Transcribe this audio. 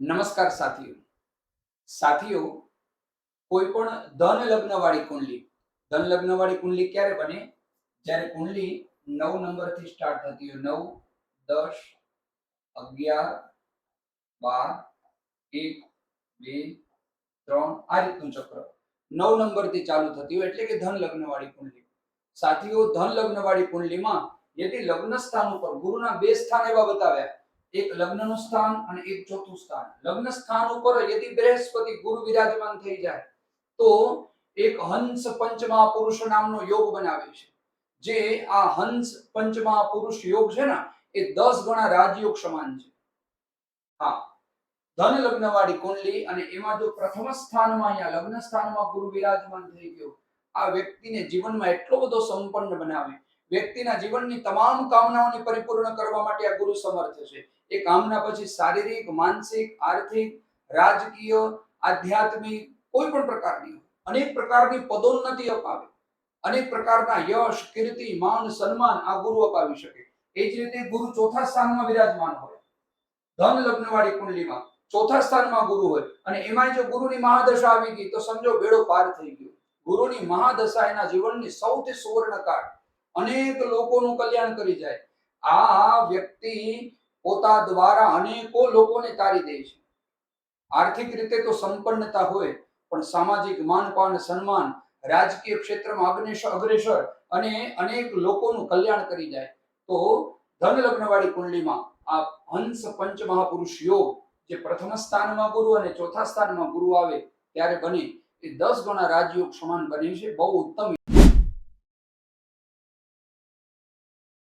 નમસ્કાર સાથીઓ સાથીઓ કોઈ પણ ધન લગ્ન વાળી કુંડલી ધન લગ્ન વાળી કુંડલી ક્યારે બને? જ્યારે કુંડલી નવ નંબરથી સ્ટાર્ટ થતી હોય, નવ, દસ, અગિયાર, બાર, એક, બે, ત્રણ, આ રીતનું ચક્ર નવ નંબરથી ચાલુ થતી હોય, એટલે કે ધન લગ્ન વાળી કુંડલી. સાથીઓ ધન લગ્ન વાળી કુંડલીમાં યદિ લગ્ન સ્થાન ઉપર ગુરુના બે સ્થાન એવા બતાવ્યા એક લગ્નનું સ્થાન અને એક ચોથું સ્થાન. લગ્ન સ્થાન ઉપર યદિ બૃહસ્પતિ ગુરુ વિરાજમાન થઈ જાય, તો એક હંસ પંચમા પુરુષ નામનો યોગ બનાવે છે. જે આ હંસ પંચમા પુરુષ યોગ છે ને, એ દસ ગણા રાજયોગ સમાન છે. હા, ધન લગ્ન વાળી કુંડલી અને એમાં જો પ્રથમ સ્થાનમાં અહીંયા લગ્ન સ્થાનમાં ગુરુ વિરાજમાન થઈ ગયો, આ વ્યક્તિને જીવનમાં એટલો બધો સંપન્ન બનાવે વ્યક્તિના જીવનની તમામ કામનાઓને પરિપૂર્ણ કરવા માટે આ ગુરુ સમર્થ છે. એ કામના પછી શારીરિક, માનસિક, આર્થિક, રાજકીય, આધ્યાત્મિક કોઈ પણ પ્રકારની અનેક પ્રકારની પદોન્નતિ અપાવે, અનેક પ્રકારના યશ, કીર્તિ, માન, સન્માન આ ગુરુ અપાવી શકે. એ જ રીતે ગુરુ ચોથા સ્થાનમાં વિરાજમાન હોય, ધન લગ્ન વાળી કુંડલીમાં ચોથા સ્થાનમાં ગુરુ હોય અને એમાં જો ગુરુની મહાદશા આવી ગઈ તો સમજો બેડો પાર થઈ ગયો. ગુરુની મહાદશા એના જીવનની સૌથી સુવર્ણ કાળ અનેક લોકોનું કલ્યાણ કરી જાય. આ વ્યક્તિ પોતા દ્વારા અનેકો લોકોને તારી દે છે. આર્થિક રીતે તો સંપન્નતા હોય, પણ સામાજિક માનપાન, સન્માન, રાજકીય ક્ષેત્રમાં અગ્રેસર અને અનેક લોકોનું કલ્યાણ કરી જાય. તો ધન લગ્નવાળી કુંડલીમાં આ હંસ પંચ મહાપુરુષ યોગ જે પ્રથમ સ્થાનમાં ગુરુ અને ચોથા સ્થાનમાં ગુરુ આવે, ત્યારે બને એ દસ ગણા રાજયોગ સમાન બને છે. બહુ ઉત્તમ